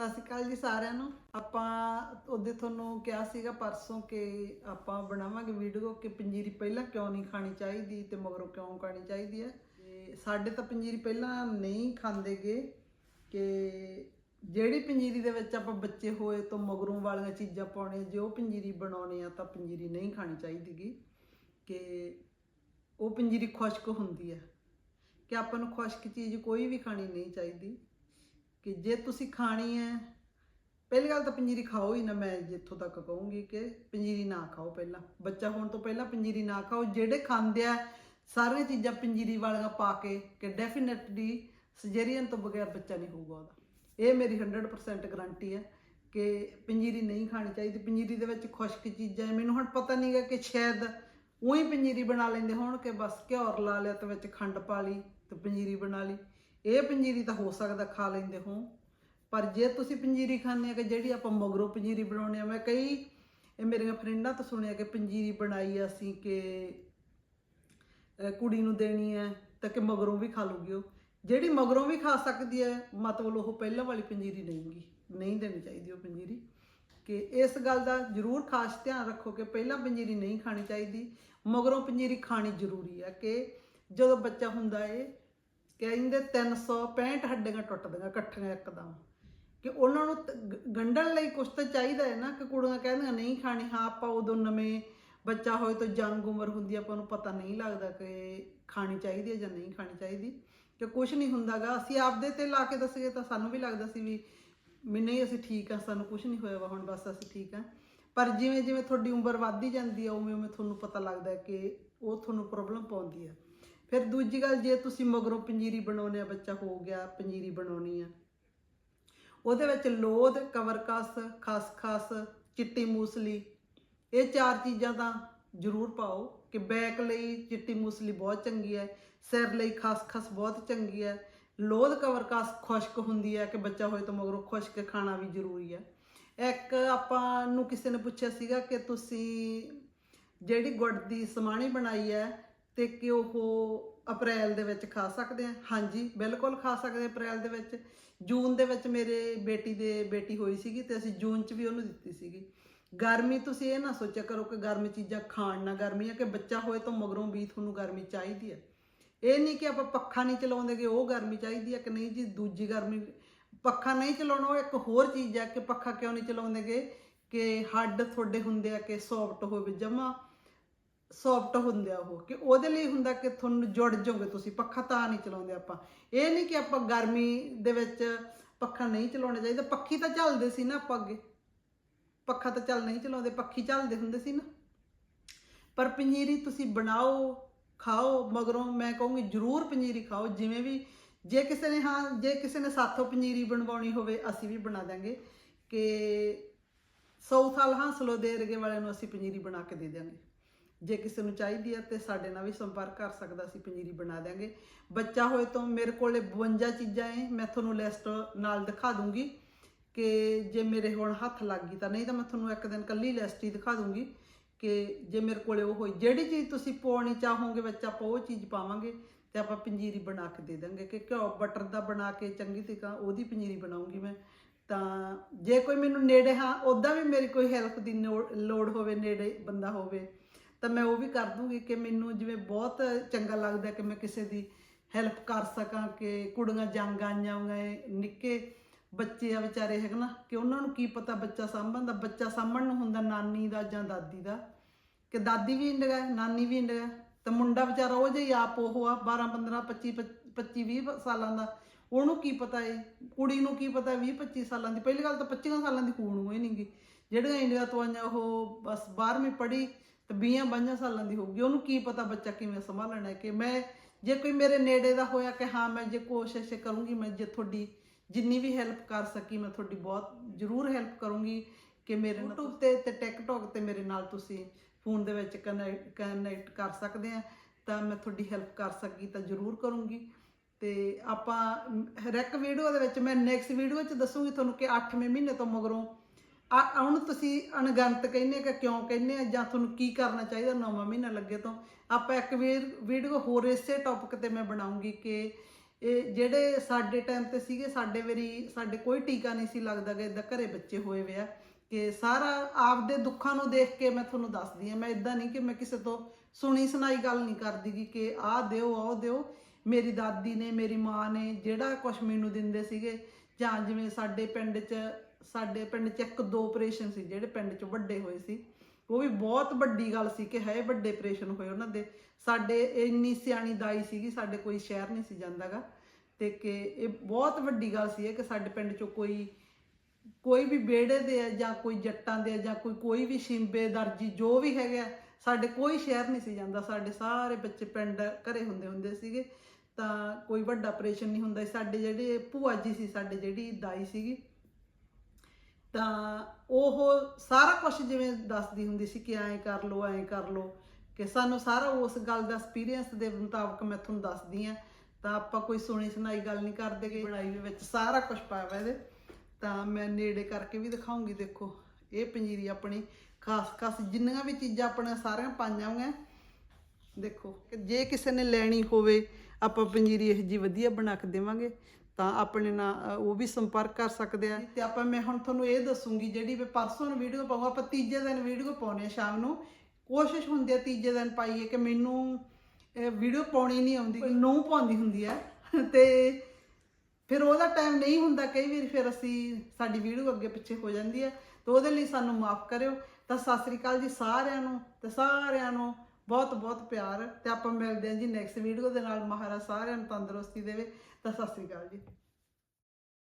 ਸਤਿ ਸ਼੍ਰੀ ਅਕਾਲ ਜੀ ਸਾਰਿਆਂ ਨੂੰ। ਆਪਾਂ ਉਹਦੇ ਤੁਹਾਨੂੰ ਕਿਹਾ ਸੀਗਾ ਪਰਸੋਂ ਕਿ ਆਪਾਂ ਬਣਾਵਾਂਗੇ ਵੀਡੀਓ ਕਿ ਪੰਜੀਰੀ ਪਹਿਲਾਂ ਕਿਉਂ ਨਹੀਂ ਖਾਣੀ ਚਾਹੀਦੀ ਤੇ ਮਗਰੋਂ ਕਿਉਂ ਖਾਣੀ ਚਾਹੀਦੀ ਹੈ। ਤੇ ਸਾਡੇ ਤਾਂ ਪੰਜੀਰੀ ਪਹਿਲਾਂ ਨਹੀਂ ਖਾਂਦੇਗੇ ਕਿ ਜਿਹੜੀ ਪੰਜੀਰੀ ਦੇ ਵਿੱਚ ਆਪਾਂ ਬੱਚੇ ਹੋਏ ਤੋਂ ਮਗਰੋਂ ਵਾਲੀਆਂ ਚੀਜ਼ਾਂ ਪਾਉਣੇ ਜੇ ਉਹ ਪੰਜੀਰੀ ਬਣਾਉਣੇ ਆ ਤਾਂ ਪੰਜੀਰੀ ਨਹੀਂ ਖਾਣੀ ਚਾਹੀਦੀਗੀ ਕਿ ਉਹ ਪੰਜੀਰੀ ਖੁਸ਼ਕ ਹੁੰਦੀ ਹੈ। ਕਿ ਆਪਾਂ ਨੂੰ ਖੁਸ਼ਕ ਚੀਜ਼ ਕੋਈ ਵੀ ਖਾਣੀ ਨਹੀਂ ਚਾਹੀਦੀ। ਕਿ ਜੇ ਤੁਸੀਂ ਖਾਣੀ ਹੈ, ਪਹਿਲੀ ਗੱਲ ਤਾਂ ਪੰਜੀਰੀ ਖਾਓ ਹੀ ਨਾ, ਮੈਂ ਜਿੱਥੋਂ ਤੱਕ ਕਹੂੰਗੀ ਕਿ ਪੰਜੀਰੀ ਨਾ ਖਾਓ ਪਹਿਲਾਂ। ਬੱਚਾ ਹੋਣ ਤੋਂ ਪਹਿਲਾਂ ਪੰਜੀਰੀ ਨਾ ਖਾਓ। ਜਿਹੜੇ ਖਾਂਦੇ ਆ, ਸਾਰੀਆਂ ਚੀਜ਼ਾਂ ਪੰਜੀਰੀ ਵਾਲੀਆਂ ਪਾ ਕੇ ਕਿ ਡੈਫੀਨਿਟਲੀ ਸਜੇਰੀਅਨ ਤੋਂ ਬਗੈਰ ਬੱਚਾ ਨਹੀਂ ਹੋਊਗਾ ਉਹਦਾ। ਇਹ ਮੇਰੀ 100% ਗਾਰੰਟੀ ਹੈ ਕਿ ਪੰਜੀਰੀ ਨਹੀਂ ਖਾਣੀ ਚਾਹੀਦੀ। ਪੰਜੀਰੀ ਦੇ ਵਿੱਚ ਖੁਸ਼ਕ ਚੀਜ਼ਾਂ ਮੈਨੂੰ ਹੁਣ ਪਤਾ ਨਹੀਂਗਾ ਕਿ ਸ਼ਾਇਦ ਉਹੀ ਪੰਜੀਰੀ ਬਣਾ ਲੈਂਦੇ ਹੋਣ ਕਿ ਬਸ ਘਿਓਰ ਲਾ ਲਿਆ ਤੇ ਵਿੱਚ ਖੰਡ ਪਾ ਲਈ ਤੇ ਪੰਜੀਰੀ ਬਣਾ ਲਈ। ਇਹ ਪੰਜੀਰੀ ਤਾਂ ਹੋ ਸਕਦਾ ਖਾ ਲੈਂਦੇ ਹੋ। ਪਰ ਜੇ ਤੁਸੀਂ ਪੰਜੀਰੀ ਖਾਂਦੇ ਆ ਕਿ ਜਿਹੜੀ ਆਪਾਂ ਮਗਰੋਂ ਪੰਜੀਰੀ ਬਣਾਉਂਦੇ ਆ, ਮੈਂ ਕਈ, ਇਹ ਮੇਰੀਆਂ ਫਰੈਂਡਾਂ ਤੋਂ ਸੁਣਿਆ ਕਿ ਪੰਜੀਰੀ ਬਣਾਈ ਅਸੀਂ ਕਿ ਕੁੜੀ ਨੂੰ ਦੇਣੀ ਹੈ ਤਾਂ ਕਿ ਮਗਰੋਂ ਵੀ ਖਾ ਲੂਗੀ ਉਹ। ਜਿਹੜੀ ਮਗਰੋਂ ਵੀ ਖਾ ਸਕਦੀ ਹੈ ਮਤਲਬ ਉਹ ਪਹਿਲਾਂ ਵਾਲੀ ਪੰਜੀਰੀ ਨਹੀਂਗੀ ਨਹੀਂ ਦੇਣੀ ਚਾਹੀਦੀ ਉਹ ਪੰਜੀਰੀ। ਕਿ ਇਸ ਗੱਲ ਦਾ ਜ਼ਰੂਰ ਖਾਸ ਧਿਆਨ ਰੱਖੋ ਕਿ ਪਹਿਲਾਂ ਪੰਜੀਰੀ ਨਹੀਂ ਖਾਣੀ ਚਾਹੀਦੀ। ਮਗਰੋਂ ਪੰਜੀਰੀ ਖਾਣੀ ਜ਼ਰੂਰੀ ਹੈ ਕਿ ਜਦੋਂ ਬੱਚਾ ਹੁੰਦਾ ਏ ਕਹਿੰਦੇ 365 ਹੱਡੀਆਂ ਟੁੱਟਦੀਆਂ ਇਕੱਠੀਆਂ ਇੱਕਦਮ। ਕਿ ਉਹਨਾਂ ਨੂੰ ਤ- ਗ- ਗੰਢਣ ਲਈ ਕੁਝ ਤਾਂ ਚਾਹੀਦਾ ਹੈ ਨਾ, ਕਿ ਕੁੜੀਆਂ ਕਹਿੰਦੀਆਂ ਨਹੀਂ ਖਾਣੀ, ਹਾਂ ਆਪਾਂ ਉਦੋਂ ਨਵੇਂ ਬੱਚਾ ਹੋਏ ਤਾਂ ਜੰਗ ਉਮਰ ਹੁੰਦੀ ਆਪਾਂ ਨੂੰ ਪਤਾ ਨਹੀਂ ਲੱਗਦਾ ਕਿ ਖਾਣੀ ਚਾਹੀਦੀ ਹੈ ਜਾਂ ਨਹੀਂ ਖਾਣੀ ਚਾਹੀਦੀ। ਕਿ ਕੁਝ ਨਹੀਂ ਹੁੰਦਾਗਾ, ਅਸੀਂ ਆਪਦੇ ਤੇ ਲਾ ਕੇ ਦੱਸੀਏ ਤਾਂ ਸਾਨੂੰ ਵੀ ਲੱਗਦਾ ਸੀ ਵੀ ਵੀ ਨਹੀਂ, ਅਸੀਂ ਠੀਕ ਆ, ਸਾਨੂੰ ਕੁਝ ਨਹੀਂ ਹੋਇਆ ਵਾ, ਹੁਣ ਬਸ ਅਸੀਂ ਠੀਕ ਆ। ਪਰ ਜਿਵੇਂ ਜਿਵੇਂ ਤੁਹਾਡੀ ਉਮਰ ਵੱਧਦੀ ਜਾਂਦੀ ਆ ਉਵੇਂ ਉਵੇਂ ਤੁਹਾਨੂੰ ਪਤਾ ਲੱਗਦਾ ਕਿ ਉਹ ਤੁਹਾਨੂੰ ਪ੍ਰੋਬਲਮ ਪਾਉਂਦੀ ਹੈ ਫਿਰ ਦੂਜੀ ਗੱਲ ਜੇ ਤੁਸੀਂ ਮਗਰੋਂ ਪੰਜੀਰੀ ਬਣਾਉਣੇ ਆ, ਬੱਚਾ ਹੋ ਗਿਆ, ਪੰਜੀਰੀ ਬਣਾਉਣੀ ਆ। ਉਹਦੇ ਵਿੱਚ ਲੋਧ, ਕਵਰਕਸ, ਖਸਖਸ, ਚਿੱਟੀ ਮੂਸਲੀ, ਇਹ ਚਾਰ ਚੀਜ਼ਾਂ ਤਾਂ ਜ਼ਰੂਰ ਪਾਓ ਕਿ ਬੈਕ ਲਈ ਚਿੱਟੀ ਮੂਸਲੀ ਬਹੁਤ ਚੰਗੀ ਹੈ, ਸਿਰ ਲਈ ਖਸਖਸ ਬਹੁਤ ਚੰਗੀ ਹੈ। ਲੋਧ, ਕਵਰਕਸ ਖੁਸ਼ਕ ਹੁੰਦੀ ਹੈ ਕਿ ਬੱਚਾ ਹੋਏ ਤਾਂ ਮਗਰੋਂ ਖੁਸ਼ਕ ਖਾਣਾ ਵੀ ਜ਼ਰੂਰੀ ਹੈ। ਇੱਕ ਆਪਾਂ ਨੂੰ ਕਿਸੇ ਨੇ ਪੁੱਛਿਆ ਸੀਗਾ ਕਿ ਤੁਸੀਂ ਜਿਹੜੀ ਗੁੜ ਦੀ ਸਮਾਣੀ ਬਣਾਈ ਹੈ ਤੇ ਕਿ ਉਹ ਅਪ੍ਰੈਲ ਦੇ ਵਿੱਚ ਖਾ ਸਕਦੇ ਆ। ਹਾਂਜੀ, ਬਿਲਕੁਲ ਖਾ ਸਕਦੇ ਆ ਅਪ੍ਰੈਲ ਦੇ ਵਿੱਚ। ਜੂਨ ਦੇ ਵਿੱਚ ਮੇਰੇ ਬੇਟੀ ਦੇ ਬੇਟੀ ਹੋਈ ਸੀਗੀ ਤੇ ਅਸੀਂ ਜੂਨ 'ਚ ਵੀ ਉਹਨੂੰ ਦਿੱਤੀ ਸੀਗੀ। ਗਰਮੀ ਤੁਸੀਂ ਇਹ ਨਾ ਸੋਚਿਆ ਕਰੋ ਕਿ ਗਰਮ ਚੀਜ਼ਾਂ ਖਾਣ ਨਾ ਗਰਮੀ ਹੈ ਕਿ ਬੱਚਾ ਹੋਏ ਤਾਂ ਮਗਰੋਂ ਵੀ ਤੁਹਾਨੂੰ ਗਰਮੀ ਚਾਹੀਦੀ ਹੈ ਇਹ ਨਹੀਂ ਕਿ ਆਪਾਂ ਪੱਖਾ ਨਹੀਂ ਚਲਾਉਂਦੇਗੇ ਉਹ ਗਰਮੀ ਚਾਹੀਦੀ ਹੈ ਕਿ ਨਹੀਂ ਜੀ, ਦੂਜੀ ਗਰਮੀ ਪੱਖਾ ਨਹੀਂ ਚਲਾਉਣਾ, ਉਹ ਇੱਕ ਹੋਰ ਚੀਜ਼ ਹੈ ਕਿ ਪੱਖਾ ਕਿਉਂ ਨਹੀਂ ਚਲਾਉਂਦੇਗੇ ਕਿ ਹੱਡ ਤੁਹਾਡੇ ਹੁੰਦੇ ਆ ਕਿ ਸੌਫਟ ਹੋਵੇ ਜਮਾ। ਸੌਫਟ ਹੁੰਦੇ ਆ ਉਹ, ਕਿ ਉਹਦੇ ਲਈ ਹੁੰਦਾ ਕਿ ਤੁਹਾਨੂੰ ਜੁੜ ਜਾਓਗੇ ਤੁਸੀਂ, ਪੱਖਾ ਤਾਂ ਨਹੀਂ ਚਲਾਉਂਦੇ ਆਪਾਂ। ਇਹ ਨਹੀਂ ਕਿ ਆਪਾਂ ਗਰਮੀ ਦੇ ਵਿੱਚ ਪੱਖਾ ਨਹੀਂ ਚਲਾਉਣਾ ਚਾਹੀਦਾ, ਪੱਖੀ ਤਾਂ ਚੱਲਦੇ ਸੀ ਨਾ ਆਪਾਂ ਅੱਗੇ। ਪੱਖਾ ਤਾਂ ਚੱਲ ਨਹੀਂ ਚਲਾਉਂਦੇ, ਪੱਖੀ ਚੱਲਦੇ ਹੁੰਦੇ ਸੀ ਨਾ। ਪਰ ਪਨੀਰੀ ਤੁਸੀਂ ਬਣਾਓ, ਖਾਓ, ਮਗਰੋਂ ਮੈਂ ਕਹੂੰਗੀ ਜਰੂਰ ਪਨੀਰੀ ਖਾਓ, ਜਿਵੇਂ ਵੀ, ਜੇ ਕਿਸੇ ਨੇ ਹਾਂ, ਜੇ ਕਿਸੇ ਨੇ ਸਾਥੋਂ ਪਨੀਰੀ ਬਣਵਾਉਣੀ ਹੋਵੇ, ਅਸੀਂ ਵੀ ਬਣਾ ਦਾਂਗੇ ਕਿ ਸੌ ਸਾਲ ਹਾਸਲੋ ਦੇ ਰਗੇ ਵਾਲਿਆਂ ਨੂੰ ਅਸੀਂ ਪਨੀਰੀ ਬਣਾ ਕੇ ਦੇ ਦਿਆਂਗੇ। ਜੇ ਕਿਸੇ ਨੂੰ ਚਾਹੀਦੀ ਹੈ ਤੇ ਸਾਡੇ ਨਾਲ ਵੀ ਸੰਪਰਕ ਕਰ ਸਕਦਾ ਅਸੀਂ ਪੰਜੀਰੀ ਬਣਾ ਦਿਆਂਗੇ। ਬੱਚਾ ਹੋਏ ਤੋਂ ਮੇਰੇ ਕੋਲੇ 52 ਚੀਜ਼ਾਂ ਹੈ ਮੈਂ ਤੁਹਾਨੂੰ ਲਿਸਟ ਨਾਲ ਦਿਖਾ ਦੂੰਗੀ ਕਿ ਜੇ ਮੇਰੇ ਹੁਣ ਹੱਥ ਲੱਗ ਗਈ ਤਾਂ ਨਹੀਂ ਤਾਂ ਮੈਂ ਤੁਹਾਨੂੰ ਇੱਕ ਦਿਨ ਕੱਲੀ ਲਿਸਟ ਹੀ ਦਿਖਾ ਦੂੰਗੀ ਕਿ ਜੇ ਮੇਰੇ ਕੋਲੇ ਉਹ ਹੋਈ। ਜਿਹੜੀ ਚੀਜ਼ ਤੁਸੀਂ ਪਾਉਣੀ ਚਾਹੋਗੇ ਵਿੱਚ ਆਪਾਂ ਉਹ ਚੀਜ਼ ਪਾਵਾਂਗੇ ਤੇ ਆਪਾਂ ਪੰਜੀਰੀ ਬਣਾ ਕੇ ਦੇ ਦਾਂਗੇ ਕਿ ਘਿਓ ਬਟਰ ਦਾ ਬਣਾ ਕੇ ਚੰਗੀ ਤਰੀਕਾ ਉਹਦੀ ਪੰਜੀਰੀ ਬਣਾਉਂਗੀ ਮੈਂ। ਤਾਂ ਜੇ ਕੋਈ ਮੈਨੂੰ ਨੇੜੇ ਹਾਂ ਉਦਾਂ ਵੀ ਮੇਰੀ ਕੋਈ ਹੈਲਪ ਦੀ ਨੋ- ਲੋੜ ਹੋਵੇ, ਨੇੜੇ ਬੰਦਾ ਹੋਵੇ ਤਾਂ ਮੈਂ ਉਹ ਵੀ ਕਰ ਦੂੰਗੀ ਕਿ ਮੈਨੂੰ ਜਿਵੇਂ ਬਹੁਤ ਚੰਗਾ ਲੱਗਦਾ ਕਿ ਮੈਂ ਕਿਸੇ ਦੀ ਹੈਲਪ ਕਰ ਸਕਾਂ ਕਿ ਕੁੜੀਆਂ ਜੰਗ ਆਈਆਂ ਹੋਈਆਂ ਨਿੱਕੇ ਬੱਚੇ ਆ ਵਿਚਾਰੇ, ਹੈਗੇ ਨਾ, ਕਿ ਉਹਨਾਂ ਨੂੰ ਕੀ ਪਤਾ ਬੱਚਾ ਸਾਂਭਣ ਦਾ, ਬੱਚਾ ਸਾਂਭਣ ਨੂੰ ਹੁੰਦਾ ਨਾਨੀ ਦਾ ਜਾਂ ਦਾਦੀ ਦਾ, ਕਿ ਦਾਦੀ ਵੀ ਇੰਡਗਾ ਨਾਨੀ ਵੀ ਇੰਡਗਾ ਤਾਂ ਮੁੰਡਾ ਵਿਚਾਰਾ ਉਹ ਜਿਹਾ ਆਪ ਉਹ ਆ 12 15 25 25 20 ਸਾਲਾਂ ਦਾ, ਉਹਨੂੰ ਕੀ ਪਤਾ ਏ ਕੁੜੀ ਨੂੰ ਕੀ ਪਤਾ 20 25 ਸਾਲਾਂ ਦੀ, ਪਹਿਲੀ ਗੱਲ ਤਾਂ 25 ਸਾਲਾਂ ਦੀ ਹੋਣ ਹੋਈ ਨਹੀਂਗੀ ਜਿਹੜੀਆਂ ਇੰਡੀਆ ਤੋਂ ਆਈਆਂ ਉਹ ਬਸ 12ਵੀਂ ਪੜ੍ਹੀ ਤੇ 20 22 ਸਾਲਾਂ ਦੀ ਹੋਊਗੀ। ਉਹਨੂੰ ਕੀ ਪਤਾ ਬੱਚਾ ਕਿਵੇਂ ਸੰਭਾਲਣਾ ਹੈ ਕਿ ਮੈਂ ਜੇ ਕੋਈ ਮੇਰੇ ਨੇੜੇ ਦਾ ਹੋਇਆ ਕਿ ਹਾਂ ਮੈਂ ਜੇ ਕੋਸ਼ਿਸ਼ ਕਰੂੰਗੀ ਮੈਂ ਜੇ ਤੁਹਾਡੀ ਜਿੰਨੀ ਵੀ ਹੈਲਪ ਕਰ ਸਕੀ ਮੈਂ ਤੁਹਾਡੀ ਬਹੁਤ ਜ਼ਰੂਰ ਹੈਲਪ ਕਰੂੰਗੀ ਕਿ ਮੇਰੇ YouTube ਤੇ ਤੇ TikTok ਤੇ ਮੇਰੇ ਨਾਲ ਤੁਸੀਂ ਫੋਨ ਦੇ ਵਿੱਚ ਕਨੈਕਟ ਕਰ ਸਕਦੇ ਆ। ਤਾਂ ਮੈਂ ਤੁਹਾਡੀ ਹੈਲਪ ਕਰ ਸਕੀ ਤਾਂ ਜ਼ਰੂਰ ਕਰੂੰਗੀ। ਤੇ ਆਪਾਂ ਹਰ ਇੱਕ ਵੀਡੀਓ ਦੇ ਵਿੱਚ ਮੈਂ ਨੈਕਸਟ ਵੀਡੀਓ 'ਚ ਦੱਸੂਗੀ ਤੁਹਾਨੂੰ ਕਿ 8ਵੇਂ ਮਹੀਨੇ ਤੋਂ ਮਗਰੋਂ ਆ ਹੁਣ ਤੁਸੀਂ ਅਣਗੰਤ ਕਹਿੰਦੇ ਕਿ ਕਿਉਂ ਕਹਿੰਦੇ ਆ ਜਾਂ ਤੁਹਾਨੂੰ ਕੀ ਕਰਨਾ ਚਾਹੀਦਾ ਨੌਵਾਂ ਮਹੀਨਾ ਲੱਗੇ ਤੋਂ? ਆਪਾਂ ਇੱਕ ਵੀਡੀਓ ਹੋਰ ਇਸੇ ਟੌਪਿਕ ਤੇ ਮੈਂ ਬਣਾਉਂਗੀ ਕਿ ਇਹ ਜਿਹੜੇ ਸਾਡੇ ਟਾਈਮ ਤੇ ਸੀਗੇ, ਸਾਡੇ ਵਾਰੀ ਸਾਡੇ ਕੋਈ ਟੀਕਾ ਨਹੀਂ ਸੀ ਲੱਗਦਾ ਕਿ ਇਦਾਂ ਘਰੇ ਬੱਚੇ ਹੋਏ ਵੇ ਆ, ਕਿ ਸਾਰਾ ਆਪਦੇ ਦੁੱਖਾਂ ਨੂੰ ਦੇਖ ਕੇ ਮੈਂ ਤੁਹਾਨੂੰ ਦੱਸਦੀ ਆ ਮੈਂ ਇਦਾਂ ਨਹੀਂ ਕਿ ਮੈਂ ਕਿਸੇ ਤੋਂ ਸੁਣੀ ਸੁਣਾਈ ਗੱਲ ਨਹੀਂ ਕਰਦੀ ਕਿ ਆਹ ਦਿਓ ਆਹ ਦਿਓ। ਮੇਰੀ ਦਾਦੀ ਨੇ, ਮੇਰੀ ਮਾਂ ਨੇ ਜਿਹੜਾ ਕੁਛ ਮੈਨੂੰ ਦਿੰਦੇ ਸੀਗੇ ਜਾਂ ਜਿਵੇਂ ਸਾਡੇ ਪਿੰਡ 'ਚ, ਸਾਡੇ ਪਿੰਡ 'ਚ ਇੱਕ ਦੋ ਆਪਰੇਸ਼ਨ ਸੀ ਜਿਹੜੇ ਪਿੰਡ 'ਚ ਵੱਡੇ ਹੋਏ ਸੀ। ਉਹ ਵੀ ਬਹੁਤ ਵੱਡੀ ਗੱਲ ਸੀ ਕਿ ਹੈ ਵੱਡੇ ਆਪਰੇਸ਼ਨ ਹੋਏ ਉਹਨਾਂ ਦੇ। ਸਾਡੇ ਇੰਨੀ ਸਿਆਣੀ ਦਾਈ ਸੀਗੀ, ਸਾਡੇ ਕੋਈ ਸ਼ਹਿਰ ਨਹੀਂ ਸੀ ਜਾਂਦਾਗਾ ਤੇ ਕਿ ਇਹ ਬਹੁਤ ਵੱਡੀ ਗੱਲ ਸੀ ਕਿ ਸਾਡੇ ਪਿੰਡ 'ਚੋਂ ਕੋਈ ਕੋਈ ਵੀ ਬੇੜੇ ਦੇ ਆ ਜਾਂ ਕੋਈ ਜੱਟਾਂ ਦੇ ਆ ਜਾਂ ਕੋਈ ਕੋਈ ਵੀ ਸ਼ਿੰਬੇ ਦਰਜੀ ਜੋ ਵੀ ਹੈਗਾ ਸਾਡੇ ਕੋਈ ਸ਼ਹਿਰ ਨਹੀਂ ਸੀ ਜਾਂਦਾ। ਸਾਡੇ ਸਾਰੇ ਬੱਚੇ ਪਿੰਡ ਘਰੇ ਹੁੰਦੇ ਹੁੰਦੇ ਸੀਗੇ। ਤਾਂ ਕੋਈ ਵੱਡਾ ਆਪਰੇਸ਼ਨ ਨਹੀਂ ਹੁੰਦਾ ਸਾਡੇ ਜਿਹੜੇ ਭੂਆ ਜੀ ਸੀ ਸਾਡੇ ਜਿਹੜੀ ਦਾਈ ਸੀਗੀ ਤਾਂ ਉਹ ਸਾਰਾ ਕੁਝ ਜਿਵੇਂ ਦੱਸਦੀ ਹੁੰਦੀ ਸੀ ਕਿ ਐਂ ਕਰ ਲੋ ਐਂ ਕਰ ਲੋ ਕਿ ਸਾਨੂੰ ਸਾਰਾ ਉਸ ਗੱਲ ਦਾ ਐਕਸਪੀਰੀਅੰਸ ਦੇ ਮੁਤਾਬਕ ਮੈਂ ਤੁਹਾਨੂੰ ਦੱਸਦੀ ਆ ਤਾਂ ਆਪਾਂ ਕੋਈ ਸੁਣੀ ਸੁਣਾਈ ਗੱਲ ਨਹੀਂ ਕਰਦੇ ਕਿ ਬਣਾਈ ਦੇ ਵਿੱਚ। ਸਾਰਾ ਕੁਝ ਪਾਇਆ ਹੋਇਆ ਇਹਦੇ। ਤਾਂ ਮੈਂ ਨੇੜੇ ਕਰਕੇ ਵੀ ਦਿਖਾਉਂਗੀ ਦੇਖੋ। ਇਹ ਪੰਜੀਰੀ ਆਪਣੀ ਖਾਸ ਖਾਸ ਜਿੰਨੀਆਂ ਵੀ ਚੀਜ਼ਾਂ ਆਪਣੇ ਸਾਰੀਆਂ ਪਾਈਆਂ ਹੋਈਆਂ। ਦੇਖੋ ਜੇ ਕਿਸੇ ਨੇ ਲੈਣੀ ਹੋਵੇ ਆਪਾਂ ਪੰਜੀਰੀ ਇਹ ਜੀ ਵਧੀਆ ਬਣਾ ਕੇ ਦੇਵਾਂਗੇ, ਤਾਂ ਆਪਣੇ ਨਾਲ ਉਹ ਵੀ ਸੰਪਰਕ ਕਰ ਸਕਦੇ ਆ। ਤੇ ਆਪਾਂ, ਮੈਂ ਹੁਣ ਤੁਹਾਨੂੰ ਇਹ ਦੱਸੂਗੀ, ਜਿਹੜੀ ਵੀ ਪਰਸੋਂ ਨੂੰ ਵੀਡੀਓ ਪਾਉਂਗਾ ਆਪਾਂ ਤੀਜੇ ਦਿਨ ਵੀਡੀਓ ਪਾਉਣੇ ਆ ਸ਼ਾਮ ਨੂੰ। ਕੋਸ਼ਿਸ਼ ਹੁੰਦੀ ਆ ਤੀਜੇ ਦਿਨ ਪਾਈਏ ਕਿ ਮੈਨੂੰ ਵੀਡੀਓ ਪਾਉਣੀ ਨਹੀਂ ਆਉਂਦੀ ਨੂੰ ਪਾਉਂਦੀ ਹੁੰਦੀ ਆ। ਤੇ ਫਿਰ ਉਹਦਾ ਟਾਈਮ ਨਹੀਂ ਹੁੰਦਾ, ਕਈ ਵਾਰ ਫਿਰ ਅਸੀਂ, ਸਾਡੀ ਵੀਡੀਓ ਅੱਗੇ ਪਿੱਛੇ ਹੋ ਜਾਂਦੀ ਹੈ ਤਾਂ ਉਹਦੇ ਲਈ ਸਾਨੂੰ ਮਾਫ ਕਰਿਓ। ਤਾਂ ਸਤਿ ਸ੍ਰੀ ਅਕਾਲ ਜੀ ਸਾਰਿਆਂ ਨੂੰ, ਤੇ ਸਾਰਿਆਂ ਨੂੰ ਬਹੁਤ ਬਹੁਤ ਪਿਆਰ ਤੇ ਆਪਾਂ ਮਿਲਦੇ ਹਾਂ ਜੀ ਨੈਕਸਟ ਵੀਡੀਓ ਦੇ ਨਾਲ। ਮਹਾਰਾਜ ਸਾਰਿਆਂ ਨੂੰ ਤੰਦਰੁਸਤੀ ਦੇਵੇ। ਤਾਂ ਸਤਿ ਸ੍ਰੀ ਅਕਾਲ ਜੀ।